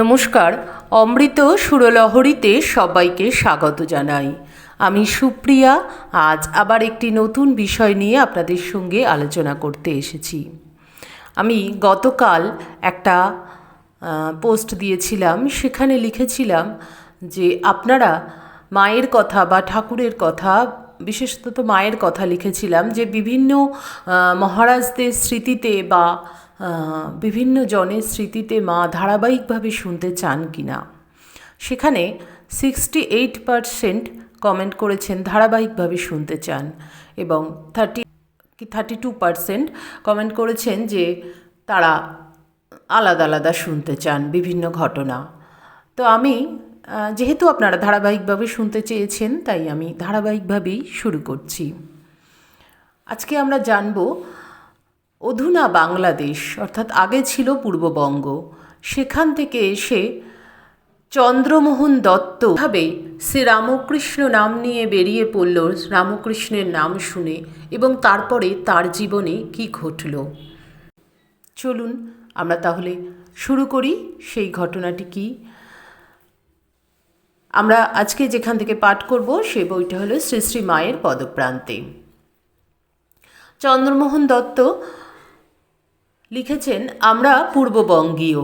নমস্কার, অমৃত সুরলহরীতে সবাইকে স্বাগত জানাই। আমি সুপ্রিয়া, আজ আবার একটি নতুন বিষয় নিয়ে আপনাদের সঙ্গে আলোচনা করতে এসেছি। আমি গতকাল একটা পোস্ট দিয়েছিলাম, সেখানে লিখেছিলাম যে আপনারা মায়ের কথা বা ঠাকুরের কথা, বিশেষত মায়ের কথা লিখেছিলাম, যে বিভিন্ন মহারাজদের স্মৃতিতে বা বিভিন্ন জনের স্মৃতিতে মা ধারাবাহিকভাবে শুনতে চান কি না সেখানে সিক্সটি এইট পারসেন্ট কমেন্ট করেছেন, ধারাবাহিকভাবে শুনতে চান এবং থার্টি কি থার্টি টু পারসেন্ট কমেন্ট করেছেন যে তারা আলাদা আলাদা শুনতে চান বিভিন্ন ঘটনা। তো আমি যেহেতু আপনারা ধারাবাহিকভাবে শুনতে চেয়েছেন, তাই আমি ধারাবাহিকভাবেই শুরু করছি। আজকে আমরা জানব অধুনা বাংলাদেশ, অর্থাৎ আগে ছিল পূর্ববঙ্গ, সেখান থেকে এসে চন্দ্রমোহন দত্ত ভাবে সে রামকৃষ্ণ নাম নিয়ে বেরিয়ে পড়ল, রামকৃষ্ণের নাম শুনে এবং তারপরে তার জীবনে কি ঘটল। চলুন আমরা তাহলে শুরু করি সেই ঘটনাটি কি। আমরা আজকে যেখান থেকে পাঠ করব সেই বইটা হলো শ্রী শ্রী মায়ের পদপ্রান্তে। চন্দ্রমোহন দত্ত লিখেছেন, আমরা পূর্ববঙ্গীয়।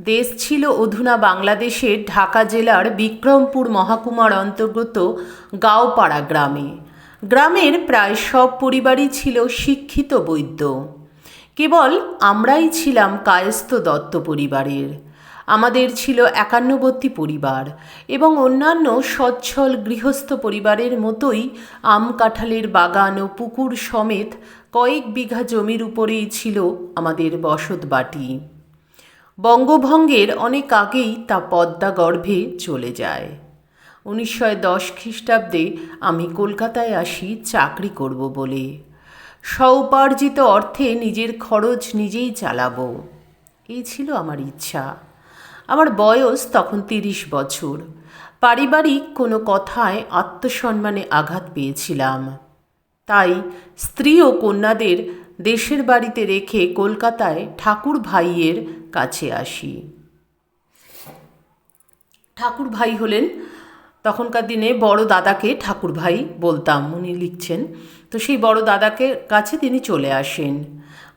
দেশ ছিল অধুনা বাংলাদেশের ঢাকা জেলার বিক্রমপুর মহাকুমার অন্তর্গত গাওপাড়া গ্রামে। গ্রামের প্রায় সব পরিবারই ছিল শিক্ষিত বৈদ্য। কেবল আমরাই ছিলাম কায়স্থ দত্ত পরিবারের। আমাদের ছিল একান্নবর্তী পরিবার এবং অন্যান্য সচ্ছল গৃহস্থ পরিবারের মতোই আম কাঁঠালের বাগান ও পুকুর সমেত কয়েক বিঘা জমির উপরেই ছিল আমাদের বসত বাটি। বঙ্গভঙ্গের অনেক আগেই তা পদ্মা গর্ভে চলে যায়। উনিশশো দশ খ্রিস্টাব্দে আমি কলকাতায় আসি চাকরি করব বলে। স্বউপার্জিত অর্থে নিজের খরচ নিজেই চালাবো। এই ছিল আমার ইচ্ছা। আমার বয়স তখন তিরিশ বছর। পারিবারিক কোনো কথায় আত্মসম্মানে আঘাত পেয়েছিলাম। তাই স্ত্রী ও কন্যাদের দেশের বাড়িতে রেখে কলকাতায় ঠাকুর ভাইয়ের কাছে আসি। ঠাকুর ভাই হলেন তখনকার দিনে বড় দাদাকে ঠাকুর ভাই বলতাম। উনি লিখছেন, তো সেই বড় দাদাকে কাছে তিনি চলে আসেন।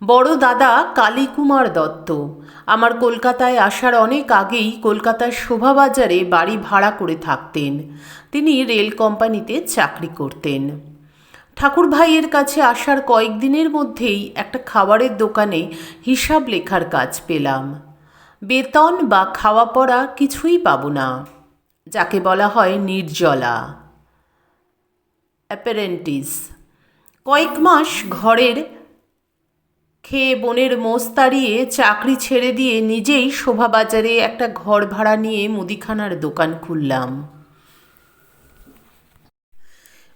বড় দাদা কালীকুমার দত্ত। আমার কলকাতায় আসার অনেক আগেই কলকাতার শোভাবাজারে বাড়ি ভাড়া করে থাকতেন। তিনি রেল কোম্পানিতে চাকরি করতেন। ঠাকুর ভাইয়ের কাছে আসার কয়েকদিনের মধ্যেই একটা খাবারের দোকানে হিসাব লেখার কাজ পেলাম। বেতন বা খাওয়া পড়া কিছুই পাবো না, যাকে বলা হয় নির্জলা। অ্যাপারেন্টিস। কয়েক মাস ঘরের খেয়ে বোনের মোষ তাড়িয়ে চাকরি ছেড়ে দিয়ে নিজেই শোভাবাজারে একটা ঘর ভাড়া নিয়ে মুদিখানার দোকান খুললাম।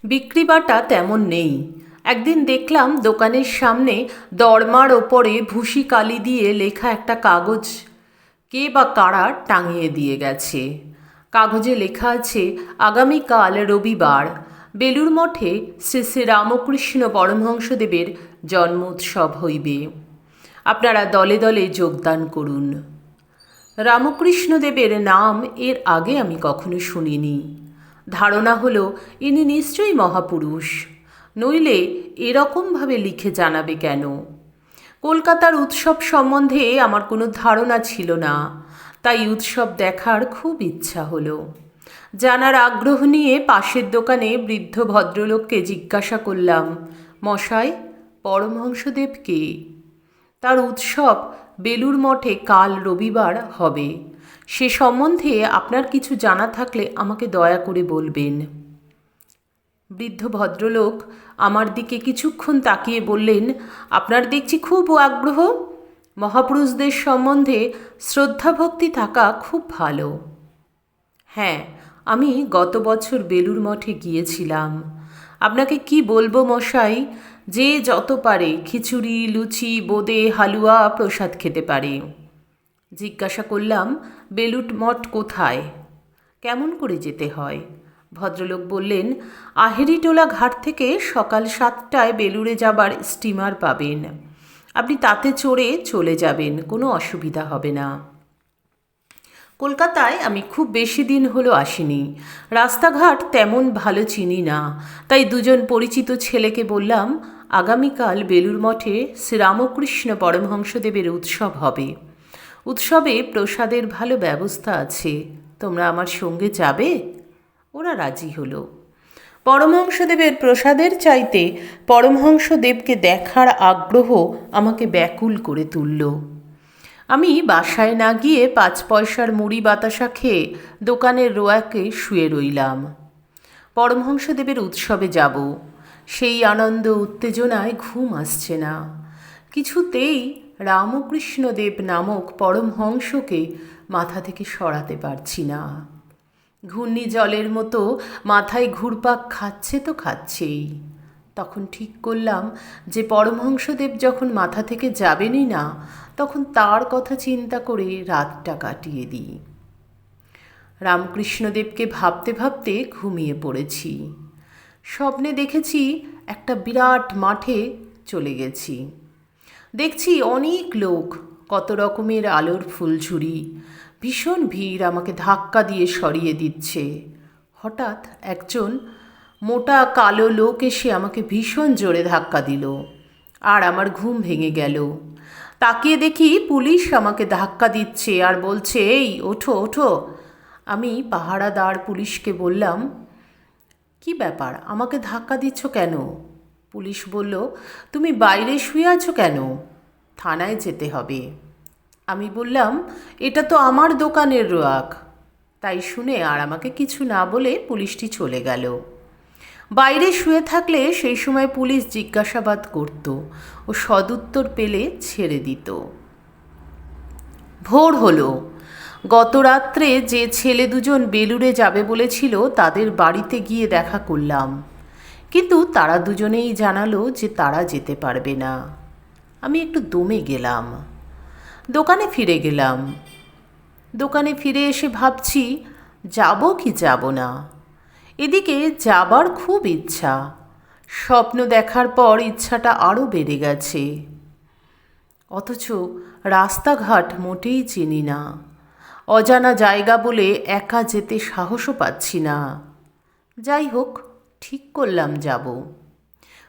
বিক্রি বাটা তেমন নেই। একদিন দেখলাম দোকানের সামনে দরমার ওপরে ভুসি কালি দিয়ে লেখা একটা কাগজ। কে বা কারা টাঙিয়ে দিয়ে গেছে। কাগজে লেখা আছে, আগামীকাল রবিবার। বেলুর মঠে শ্রী শ্রী রামকৃষ্ণ পরমহংসদেবের জন্মোৎসব হইবে। আপনারা দলে দলে যোগদান করুন। রামকৃষ্ণদেবের নাম এর আগে আমি কখনো শুনিনি। ধারণা হলো, ইনি নিশ্চয়ই মহাপুরুষ। নইলে এরকমভাবে লিখে জানাবে কেন? কলকাতার উৎসব সম্বন্ধে আমার কোনো ধারণা ছিল না। তাই উৎসব দেখার খুব ইচ্ছা হলো। জানার আগ্রহ নিয়ে পাশের দোকানে বৃদ্ধ ভদ্রলোককে জিজ্ঞাসা করলাম, মশাই পরমহংসদেব কে তার উৎসব বেলুর মঠে কাল রবিবার হবে। সে সম্বন্ধে আপনার কিছু জানা থাকলে আমাকে দয়া করে বলবেন। বৃদ্ধ ভদ্রলোক আমার দিকে কিছুক্ষণ তাকিয়ে বললেন, আপনার দেখছি খুব আগ্রহ। মহাপুরুষদের সম্বন্ধে শ্রদ্ধাভক্তি থাকা খুব ভালো। হ্যাঁ আমি গত বছর বেলুর মঠে গিয়েছিলাম। আপনাকে কি বলব মশাই যে যত পারে খিচুড়ি, লুচি, বোঁদে, হালুয়া প্রসাদ খেতে পারে। জিজ্ঞাসা করলাম, বেলুট মঠ কোথায়? কেমন করে যেতে হয়? ভদ্রলোক বললেন আহেরিটোলা ঘাট থেকে সকাল সাতটায় বেলুড়ে যাবার স্টিমার পাবেন। আপনি তাতে চড়ে চলে যাবেন, কোনো অসুবিধা হবে না। কলকাতায় আমি খুব বেশি দিন হলো আসিনি। রাস্তাঘাট তেমন ভালো চিনি না, তাই দুজন পরিচিত ছেলেকে বললাম আগামীকাল বেলুর মঠে শ্রীরামকৃষ্ণ পরমহংসদেবের উৎসব হবে। উৎসবে প্রসাদের ভালো ব্যবস্থা আছে। তোমরা আমার সঙ্গে যাবে? ওরা রাজি হলো। পরমহংসদেবের প্রসাদের চাইতে পরমহংসদেবকে দেখার আগ্রহ আমাকে ব্যাকুল করে তুলল। আমি বাসায় না গিয়ে পাঁচ পয়সার মুড়ি বাতাসা খেয়ে দোকানের রোয়াকে শুয়ে রইলাম। পরমহংসদেবের উৎসবে যাব। সেই আনন্দ উত্তেজনায় ঘুম আসছে না। কিছুতেই রামকৃষ্ণদেব নামক পরমহংসকে মাথা থেকে সরাতে পারছি না। ঘূর্ণি জলের মতো মাথায় ঘুরপাক খাচ্ছে তো খাচ্ছেই। তখন ঠিক করলাম যে পরমহংসদেব যখন মাথা থেকে যাবেনই না, তখন তার কথা চিন্তা করে রাতটা কাটিয়ে দিই। রামকৃষ্ণদেবকে ভাবতে ভাবতে ঘুমিয়ে পড়েছি। স্বপ্নে দেখেছি একটা বিরাট মাঠে চলে গেছি। দেখছি অনেক লোক, কত রকমের আলোর ফুলঝুরি। ভীষণ ভিড় আমাকে ধাক্কা দিয়ে সরিয়ে দিচ্ছে। হঠাৎ একজন মোটা কালো লোক এসে আমাকে ভীষণ জোরে ধাক্কা দিল আর আমার ঘুম ভেঙে গেল। তাকিয়ে দেখি পুলিশ আমাকে ধাক্কা দিচ্ছে আর বলছে, এই, ওঠো ওঠো। আমি পাহারাদার পুলিশকে বললাম কি ব্যাপার? আমাকে ধাক্কা দিচ্ছ কেন? পুলিশ বলল, তুমি বাইরে শুয়ে আছো কেন? থানায় যেতে হবে। আমি বললাম, এটা তো আমার দোকানের রোয়াক তাই শুনে আর আমাকে কিছু না বলে পুলিশটি চলে গেল। বাইরে শুয়ে থাকলে সেই সময় পুলিশ জিজ্ঞাসাবাদ করত ও সদুত্তর পেলে ছেড়ে দিত। ভোর হলো। গত রাত্রে যে ছেলে দুজন বেলুড়ে যাবে বলেছিল, তাদের বাড়িতে গিয়ে দেখা করলাম। কিন্তু তারা দুজনেই জানালো যে তারা যেতে পারবে না। আমি একটু দমে গেলাম। দোকানে ফিরে গেলাম। দোকানে ফিরে এসে ভাবছি, যাব কি যাব না। এদিকে যাবার খুব ইচ্ছা। স্বপ্ন দেখার পর ইচ্ছাটা আরও বেড়ে গেছে। অথচ রাস্তাঘাট মোটেই চিনি না। অজানা জায়গা বলে একা যেতে সাহসও পাচ্ছি না। যাই হোক, ঠিক করলাম যাব।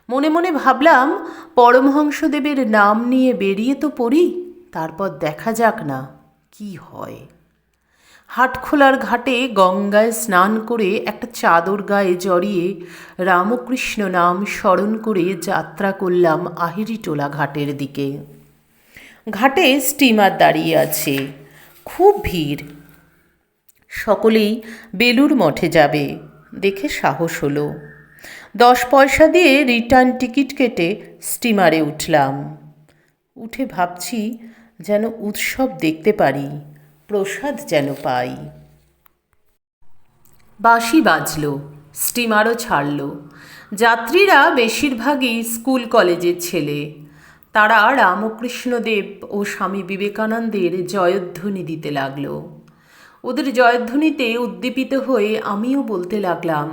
মনে মনে ভাবলাম, পরমহংসদেবের নাম নিয়ে বেরিয়ে তো পড়ি, তারপর দেখা যাক না কি হয়। হাটখোলার ঘাটে গঙ্গায় স্নান করে একটা চাদর গায়ে জড়িয়ে রামকৃষ্ণ নাম স্মরণ করে যাত্রা করলাম আহিরিটোলা ঘাটের দিকে। ঘাটে স্টিমার দাঁড়িয়ে আছে। খুব ভিড়। সকলেই বেলুর মঠে যাবে, দেখে সাহস হলো। দশ পয়সা দিয়ে রিটার্ন টিকিট কেটে স্টিমারে উঠলাম। উঠে ভাবছি যেন উৎসব দেখতে পারি, প্রসাদ যেন পাই। বাঁশি বাজল স্টিমারও ছাড়ল। যাত্রীরা বেশিরভাগই স্কুল কলেজের ছেলে। তারা রামকৃষ্ণদেব ও স্বামী বিবেকানন্দের জয়ধ্বনি দিতে লাগল। ওদের জয়ধ্বনিতে উদ্দীপিত হয়ে আমিও বলতে লাগলাম,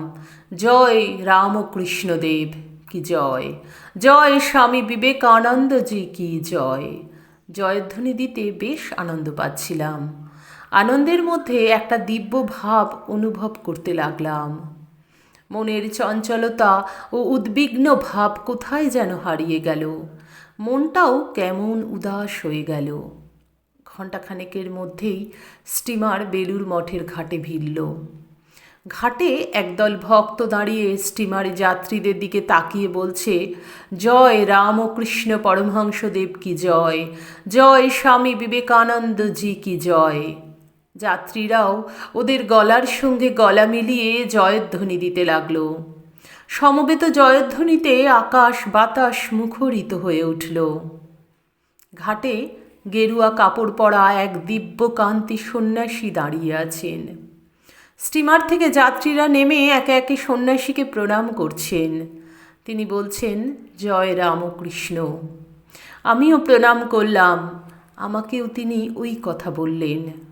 জয় রামকৃষ্ণদেব, কি জয়! জয় স্বামী বিবেকানন্দজি, কি জয়! জয়ধ্বনি দিতে বেশ আনন্দ পাচ্ছিলাম। আনন্দের মধ্যে একটা দিব্য ভাব অনুভব করতে লাগলাম। মনের চঞ্চলতা ও উদ্বিগ্ন ভাব কোথায় যেন হারিয়ে গেল। মনটাও কেমন উদাস হয়ে গেল। ঘণ্টাখানেকের মধ্যেই স্টিমার বেলুর মঠের ঘাটে ভিড়ল। ঘাটে একদল ভক্ত দাঁড়িয়ে স্টিমারে যাত্রীদের দিকে তাকিয়ে বলছে, জয় রামকৃষ্ণ পরমহংসদেব কি জয়? জয় স্বামী বিবেকানন্দজি কি জয়? যাত্রীরাও ওদের গলার সঙ্গে গলা মিলিয়ে জয়ধ্বনি দিতে লাগল। সমবেত জয়ধ্বনিতে আকাশ বাতাস মুখরিত হয়ে উঠল। ঘাটে গেরুয়া কাপড় পরা এক দিব্যকান্তি সন্ন্যাসী দাঁড়িয়ে আছেন। স্টিমার থেকে যাত্রীরা নেমে একে একে সন্ন্যাসীকে প্রণাম করছেন। তিনি বলছেন, জয় রামকৃষ্ণ। আমিও প্রণাম করলাম। আমাকেও তিনি ওই কথা বললেন।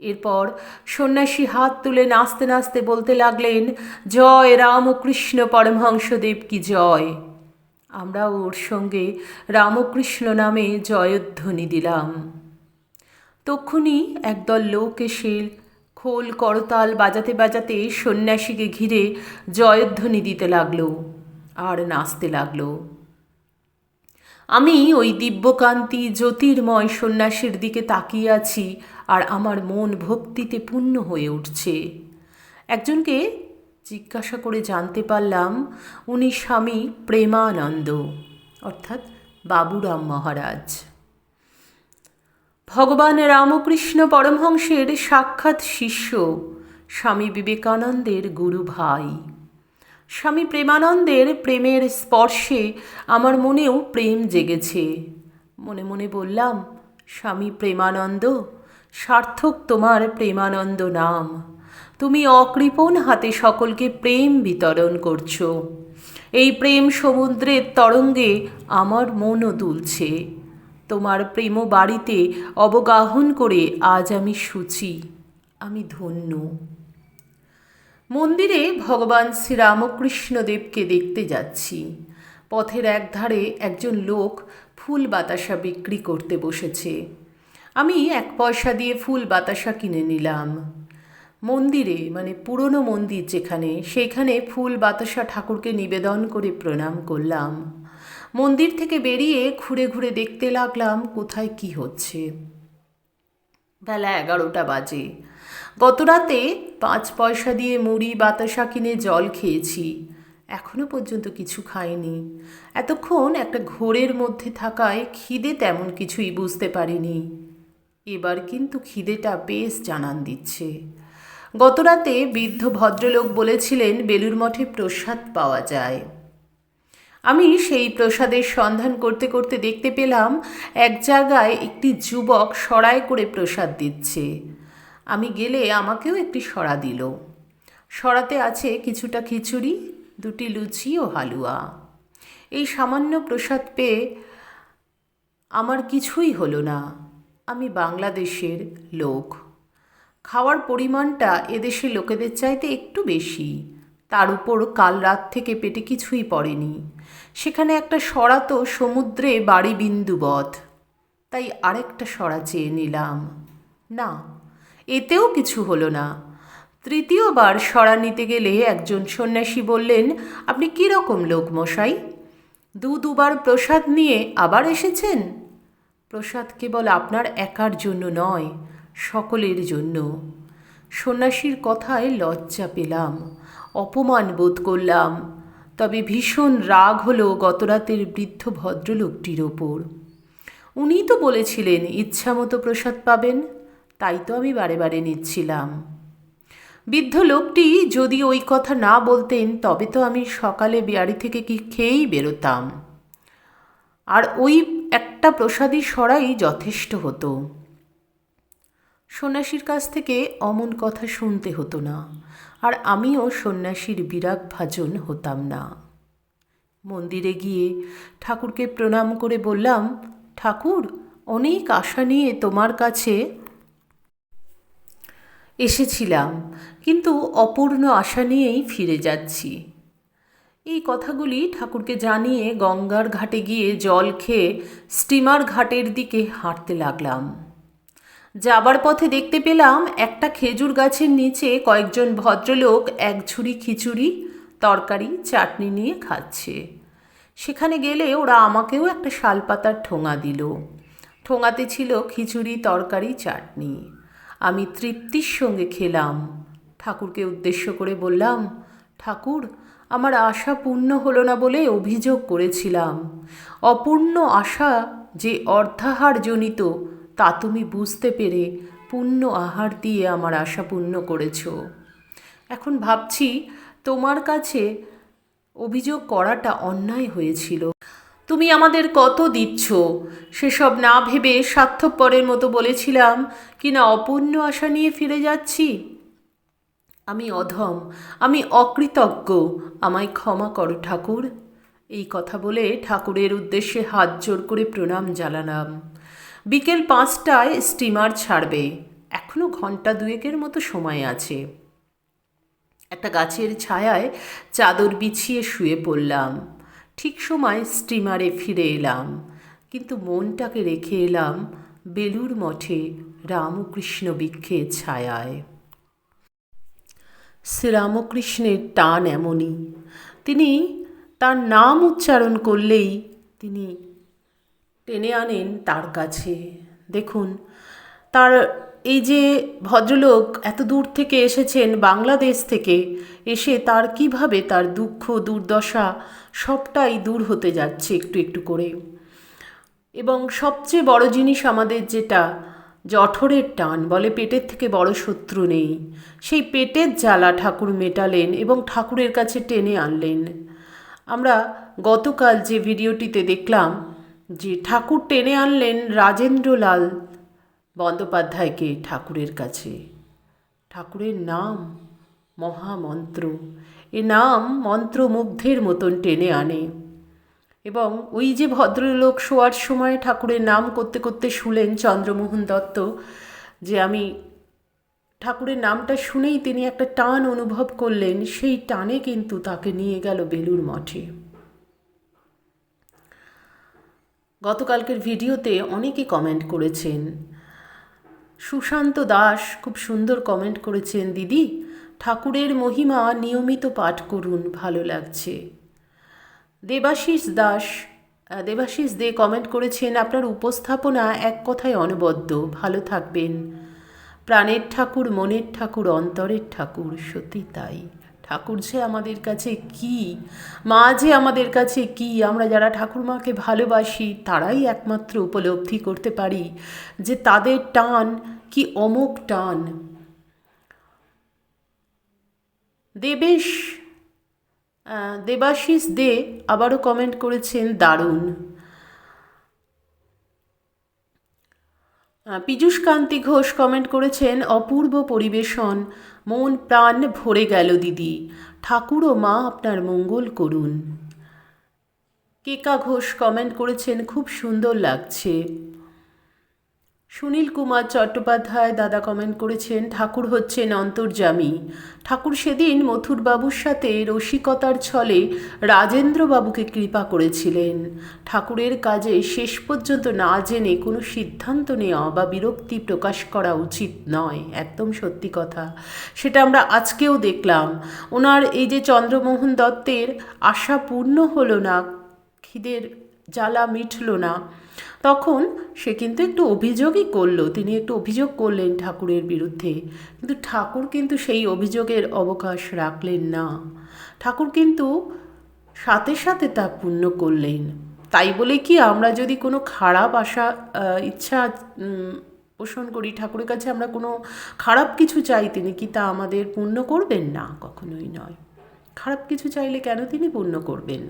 এরপর সন্ন্যাসী হাত তুলে নাচতে নাচতে বলতে লাগলেন, জয় রামকৃষ্ণ পরমহংসদেব কি জয়? আমরা ওর সঙ্গে রামকৃষ্ণ নামে জয়ধ্বনি দিলাম। তক্ষুনি একদল লোক এসে খোল করতাল বাজাতে বাজাতে সন্ন্যাসীকে ঘিরে জয়ধ্বনি দিতে লাগল আর নাচতে লাগল। আমি ওই দিব্যকান্তি, জ্যোতির্ময় সন্ন্যাসীর দিকে তাকিয়ে আছি আর আমার মন ভক্তিতে পূর্ণ হয়ে উঠছে। একজনকে জিজ্ঞাসা করে জানতে পারলাম, উনি স্বামী প্রেমানন্দ, অর্থাৎ বাবুরাম মহারাজ। ভগবান রামকৃষ্ণ পরমহংসের সাক্ষাৎ শিষ্য স্বামী বিবেকানন্দের গুরু ভাই। স্বামী প্রেমানন্দের প্রেমের স্পর্শে আমার মনেও প্রেম জেগেছে। মনে মনে বললাম, স্বামী প্রেমানন্দ সার্থক তোমার প্রেমানন্দ নাম। তুমি অকৃপণ হাতে সকলকে প্রেম বিতরণ করছ। এই প্রেম সমুদ্রের তরঙ্গে আমার মনও দুলছে। তোমার প্রেম বাড়িতে অবগাহন করে আজ আমি সুচি, আমি ধন্য। মন্দিরে ভগবান শ্রীরামকৃষ্ণদেবকে দেখতে যাচ্ছি। পথের একধারে একজন লোক ফুল বাতাসা বিক্রি করতে বসেছে। আমি এক পয়সা দিয়ে ফুল বাতাসা কিনে নিলাম। মন্দিরে মানে পুরনো মন্দির যেখানে, সেইখানে ফুল বাতাসা ঠাকুরকে নিবেদন করে প্রণাম করলাম। মন্দির থেকে বেরিয়ে ঘুরে ঘুরে দেখতে লাগলাম, কোথায় কি হচ্ছে। বেলা এগারোটা বাজে। গত রাতে পাঁচ পয়সা দিয়ে মুড়ি বাতাসা কিনে জল খেয়েছি। এখনও পর্যন্ত কিছু খাইনি। এতক্ষণ একটা ঘোরের মধ্যে থাকায় খিদে তেমন কিছুই বুঝতে পারিনি। এবার কিন্তু খিদেটা বেশ জানান দিচ্ছে। গতরাতে বৃদ্ধ ভদ্রলোক বলেছিলেন বেলুর মঠে প্রসাদ পাওয়া যায়। আমি সেই প্রসাদের সন্ধান করতে করতে দেখতে পেলাম, এক জায়গায় একটি যুবক সরাই করে প্রসাদ দিচ্ছে। আমি গেলে আমাকেও একটি সরা দিল। সরাতে আছে কিছুটা খিচুড়ি, দুটি লুচি ও হালুয়া। এই সামান্য প্রসাদ পেয়ে আমার কিছুই হলো না। আমি বাংলাদেশের লোক। খাওয়ার পরিমাণটা এদেশের লোকেদের চাইতে একটু বেশি। তার উপর কাল রাত থেকে পেটে কিছুই পড়েনি। সেখানে একটা সরা তো সমুদ্রে বাড়ি বিন্দুবধ তাই আরেকটা সরা চেয়ে নিলাম। না, এতেও কিছু হলো না। তৃতীয়বার সরা নিতে গেলে একজন সন্ন্যাসী বললেন, আপনি কীরকম লোক মশাই? দু দুবার প্রসাদ নিয়ে আবার এসেছেন? প্রসাদ কেবল আপনার একার জন্য নয়, সকলের জন্য। সন্ন্যাসীর কথায় লজ্জা পেলাম, অপমান বোধ করলাম, তবে ভীষণ রাগ হলো গতরাতের বৃদ্ধ ভদ্রলোকটির ওপর। উনি তো বলেছিলেন ইচ্ছামতো প্রসাদ পাবেন, তাই তো আমি বারে বারে নিচ্ছিলাম। বৃদ্ধ লোকটি যদি ওই কথা না বলতেন, তবে তো আমি সকালে বাড়ি থেকে কি খেয়েই বেরোতাম। আর ওই একটা প্রসাদী সরাই যথেষ্ট হতো। সন্ন্যাসীর কাছ থেকে অমন কথা শুনতে হতো না, আর আমিও সন্ন্যাসীর বিরাগ ভাজন হতাম না। মন্দিরে গিয়ে ঠাকুরকে প্রণাম করে বললাম, ঠাকুর, অনেক আশা নিয়ে তোমার কাছে এসেছিলাম, কিন্তু অপূর্ণ আশা নিয়েই ফিরে যাচ্ছি। এই কথাগুলি ঠাকুরকে জানিয়ে গঙ্গার ঘাটে গিয়ে জল খেয়ে স্টিমার ঘাটের দিকে হাঁটতে লাগলাম। যাবার পথে দেখতে পেলাম একটা খেজুর গাছের নিচে কয়েকজন ভদ্রলোক এক ঝুড়ি খিচুড়ি, তরকারি, চাটনি নিয়ে খাচ্ছে। সেখানে গেলে ওরা আমাকেও একটা শালপাতার ঠোঙা দিল। ঠোঙাতে ছিল খিচুড়ি, তরকারি, চাটনি। আমি তৃপ্তির সঙ্গে খেলাম। ঠাকুরকে উদ্দেশ্য করে বললাম, ঠাকুর আমার আশা পূর্ণ হলো না বলে অভিযোগ করেছিলাম। অপূর্ণ আশা যে অর্ধাহার জনিত, তা তুমি বুঝতে পেরে পূর্ণ আহার দিয়ে আমার আশা পূর্ণ করেছ। এখন ভাবছি তোমার কাছে অভিযোগ করাটা অন্যায় হয়েছিল। তুমি আমাদের কত দিচ্ছ? সেসব না ভেবে স্বার্থপরের মতো বলেছিলাম কি না অপূর্ণ আশা নিয়ে ফিরে যাচ্ছি? আমি অধম, আমি অকৃতজ্ঞ। আমায় ক্ষমা করো ঠাকুর। এই কথা বলে ঠাকুরের উদ্দেশ্যে হাত জোর করে প্রণাম জানালাম। বিকেল পাঁচটায় স্টিমার ছাড়বে। এখনও ঘণ্টা দুয়েকের মতো সময় আছে। একটা গাছের ছায়ায় চাদর বিছিয়ে শুয়ে পড়লাম। ঠিক সময় স্টিমারে ফিরে এলাম। কিন্তু মনটাকে রেখে এলাম বেলুর মঠে রামকৃষ্ণ বৃক্ষের ছায়ায়। শ্রীরামকৃষ্ণের টান এমনই। তিনি তার নাম উচ্চারণ করলেই তিনি টেনে আনেন তার কাছে। দেখুন, তার এই যে ভদ্রলোক এত দূর থেকে এসেছেন বাংলাদেশ থেকে, এসে তার কীভাবে তার দুঃখ, দুর্দশা সবটাই দূর হতে যাচ্ছে একটু একটু করে। এবং সবচেয়ে বড় জিনিস আমাদের যেটা জঠরের টান, বলে পেটের থেকে বড় শত্রু নেই। সেই পেটের জ্বালা ঠাকুর মেটালেন এবং ঠাকুরের কাছে টেনে আনলেন। আমরা গতকাল যে ভিডিওটিতে দেখলাম যে ঠাকুর টেনে আনলেন রাজেন্দ্রলাল বন্দ্যোপাধ্যায়কে ঠাকুরের কাছে। ঠাকুরের নাম মহামন্ত্র। এ নাম মন্ত্রমুগ্ধের মতন টেনে আনে। এবং ওই যে ভদ্রলোক শোয়ার সময় ঠাকুরের নাম করতে করতে শুলেন চন্দ্রমোহন দত্ত, যে আমি ঠাকুরের নামটা শুনেই তিনি একটা টান অনুভব করলেন, সেই টানে কিন্তু তাকে নিয়ে গেল বেলুর মঠে। গতকালকের ভিডিওতে অনেকে কমেন্ট করেছেন, সুশান্ত দাস খুব সুন্দর কমেন্ট করেছেন, দিদি, ঠাকুরের মহিমা নিয়মিত পাঠ করুন, ভালো লাগছে। দেবাশিস দাস দেবাশিস দে কমেন্ট করেছেন, আপনার উপস্থাপনা এক কথায় অনবদ্য, ভালো থাকবেন। প্রাণের ঠাকুর, মনের ঠাকুর, অন্তরের ঠাকুর, সত্যি তাই। ঠাকুর যে আমাদের কাছে কি, মা যে আমাদের কাছে কি, আমরা যারা ঠাকুরমাকে ভালোবাসি, তারাই একমাত্র উপলব্ধি করতে পারি যে তাদের টান কি অমোক টান। দেবেশ দেবাশিস দে আবারও কমেন্ট করেছেন, দারুণ। আহ, পীযূষ কান্তি ঘোষ কমেন্ট করেছেন অপূর্ব পরিবেশন মন প্রাণ ভরে গেল দিদি। ঠাকুর ও মা আপনার মঙ্গল করুন। কেকা ঘোষ কমেন্ট করেছেন খুব সুন্দর লাগছে। সুনীল কুমার চট্টোপাধ্যায় দাদা কমেন্ট করেছেন, ঠাকুর হচ্ছেন অন্তর্যামী। ঠাকুর সেদিন মথুরবাবুর সাথে রসিকতার ছলে রাজেন্দ্রবাবুকে কৃপা করেছিলেন। ঠাকুরের কাজে শেষ পর্যন্ত না জেনে কোনো সিদ্ধান্ত নেওয়া বা বিরক্তি প্রকাশ করা উচিত নয়, একদম সত্যি কথা। সেটা আমরা আজকেও দেখলাম। ওনার এই যে চন্দ্রমোহন দত্তের আশা পূর্ণ হলো না, খিদের জ্বালা মিটল না তখন সে কিন্তু একটু অভিযোগই করল। তিনি একটু অভিযোগ করলেন ঠাকুরের বিরুদ্ধে। কিন্তু ঠাকুর কিন্তু সেই অভিযোগের অবকাশ রাখলেন না। ঠাকুর কিন্তু সাথে সাথে তা পূর্ণ করলেন। তাই বলে কি আমরা যদি কোনো খারাপ আশা ইচ্ছা পোষণ করি, ঠাকুরের কাছে আমরা কোনো খারাপ কিছু চাই, তিনি কি তা আমাদের পূর্ণ করবেন? না, কখনোই নয়। খারাপ কিছু চাইলে কেন তিনি পূর্ণ করবেন?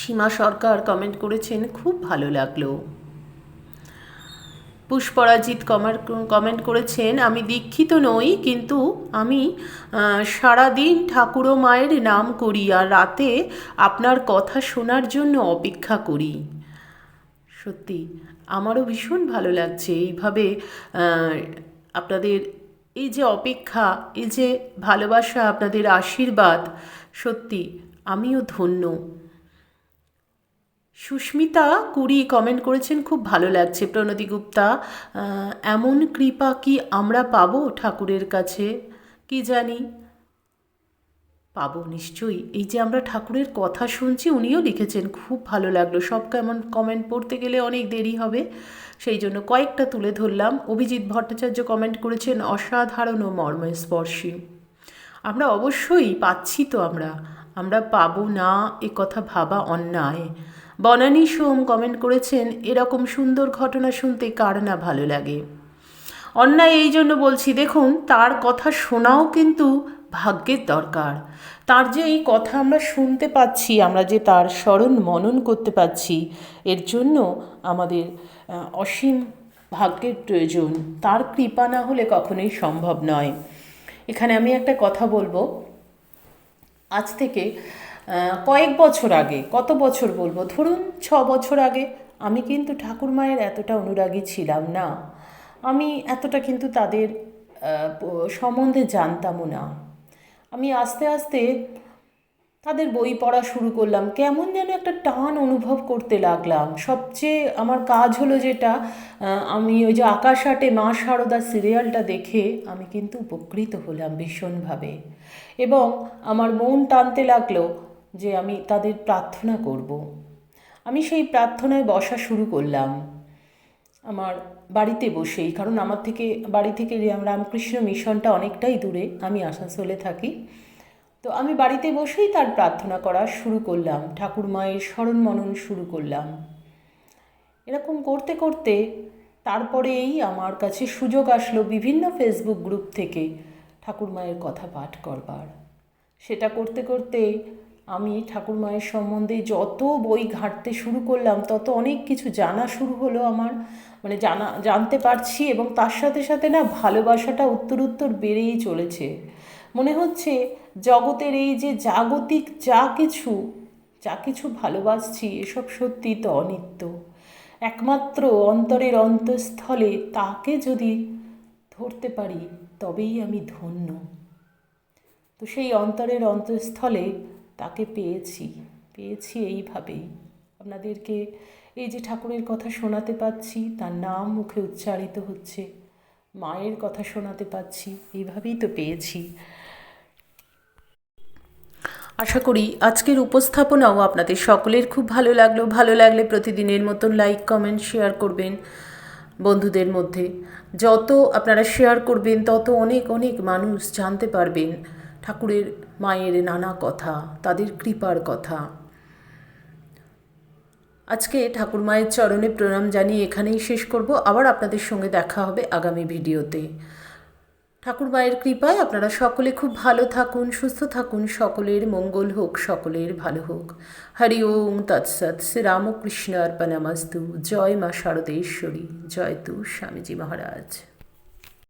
সীমা সরকার কমেন্ট করেছেন, খুব ভালো লাগল। পুষ্পরাজিৎ কমার কমেন্ট করেছেন, আমি দীক্ষিত নই, কিন্তু আমি সারাদিন ঠাকুর মায়ের নাম করি আর রাতে আপনার কথা শোনার জন্য অপেক্ষা করি। সত্যি, আমারও ভীষণ ভালো লাগছে এইভাবে আপনাদের এই যে অপেক্ষা, এই যে ভালোবাসা, আপনাদের আশীর্বাদ, সত্যি আমিও ধন্য। সুস্মিতা কুড়ি কমেন্ট করেছেন, খুব ভালো লাগছে। প্রণতি গুপ্তা এমন কৃপা কি আমরা পাবো ঠাকুরের কাছে? কি জানি? পাবো নিশ্চয়ই। এই যে আমরা ঠাকুরের কথা শুনছি, উনিও লিখেছেন, খুব ভালো লাগল। সব কেমন কমেন্ট পড়তে গেলে অনেক দেরি হবে। সেই জন্য কয়েকটা তুলে ধরলাম। অভিজিৎ ভট্টাচার্য কমেন্ট করেছেন, অসাধারণ ও মর্মস্পর্শী। আমরা অবশ্যই পাচ্ছি তো আমরা। আমরা পাবো না, এ কথা ভাবা অন্যায়। বনানী সোম কমেন্ট করেছেন, এরকম সুন্দর ঘটনা শুনতে কার না ভালো লাগে? অন্যায় এই জন্য বলছি, দেখুন, তার কথা শোনাও কিন্তু ভাগ্যের দরকার। তার যে এই কথা আমরা শুনতে পাচ্ছি, আমরা যে তার স্মরণ মনন করতে পাচ্ছি, এর জন্য আমাদের অসীম ভাগ্যের প্রয়োজন। তার কৃপা না হলে কখনোই সম্ভব নয়। এখানে আমি একটা কথা বলব। আজ থেকে কয়েক বছর আগে, কত বছর বলব? ধরুন ছ বছর আগে, আমি কিন্তু ঠাকুর মায়ের এতটা অনুরাগী ছিলাম না। আমি এতটা কিন্তু তাদের সম্বন্ধে জানতামও না। আমি আস্তে আস্তে তাদের বই পড়া শুরু করলাম। কেমন যেন একটা টান অনুভব করতে লাগলাম। সবচেয়ে আমার কাজ হলো যেটা আমি ওই যে আকাশ আটে মা সারদা সিরিয়ালটা দেখে আমি কিন্তু উপকৃত হলাম ভীষণভাবে। এবং আমার মন টানতে লাগল যে আমি তাদের প্রার্থনা করব। আমি সেই প্রার্থনায় বসা শুরু করলাম। আমার বাড়িতে বসেই, কারণ আমার থেকে, বাড়ি থেকে রাম- রামকৃষ্ণ মিশনটা অনেকটাই দূরে, আমি আসানসোলে থাকি। তো আমি বাড়িতে বসেই তার প্রার্থনা করা শুরু করলাম, ঠাকুর মায়ের স্মরণ মনন শুরু করলাম। এরকম করতে করতে তারপরেই আমার কাছে সুযোগ আসলো বিভিন্ন ফেসবুক গ্রুপ থেকে ঠাকুর মায়ের কথা পাঠ করবার। সেটা করতে করতে আমি ঠাকুর মায়ের সম্বন্ধে যত বই ঘাঁটতে শুরু করলাম, তত অনেক কিছু জানা শুরু হলো আমার। মানে জানা, জানতে পারছি এবং তার সাথে সাথে না ভালোবাসাটা উত্তর উত্তর বেড়েই চলেছে। মনে হচ্ছে জগতের এই যে জাগতিক যা কিছু যা কিছু ভালোবাসছি, এসব সত্যি তো অনিত্য। একমাত্র অন্তরের অন্তঃস্থলে তাকে যদি ধরতে পারি, তবেই আমি ধন্য। তো সেই অন্তরের অন্তঃস্থলে তাকে পেয়েছি পেয়েছি এইভাবেই। আপনাদেরকে এই যে ঠাকুরের কথা শোনাতে পাচ্ছি, তার নাম মুখে উচ্চারিত হচ্ছে। মায়ের কথা শোনাতে পাচ্ছি, এইভাবেই তো পেয়েছি। আশা করি আজকের উপস্থাপনাও আপনাদের সকলের খুব ভালো লাগল। ভালো লাগলে প্রতিদিনের মতন লাইক কমেন্ট শেয়ার করবেন বন্ধুদের মধ্যে। যত আপনারা শেয়ার করবেন, তত অনেক অনেক মানুষ জানতে পারবেন। ঠাকুরের মায়ের নানা কথা, তাদের কৃপার কথা। আজকে ঠাকুর মায়ের চরণে প্রণাম জানিয়ে এখানেই শেষ করব। আবার আপনাদের সঙ্গে দেখা হবে আগামী ভিডিওতে। ঠাকুর মায়ের কৃপায় আপনারা সকলে খুব ভালো থাকুন, সুস্থ থাকুন, সকলের মঙ্গল হোক, সকলের ভালো হোক। হরি ওম তৎসৎ, শ্রী রামকৃষ্ণ অর্পণামস্তু জয় মা শারদেশ্বরী, জয় তু স্বামীজি মহারাজ।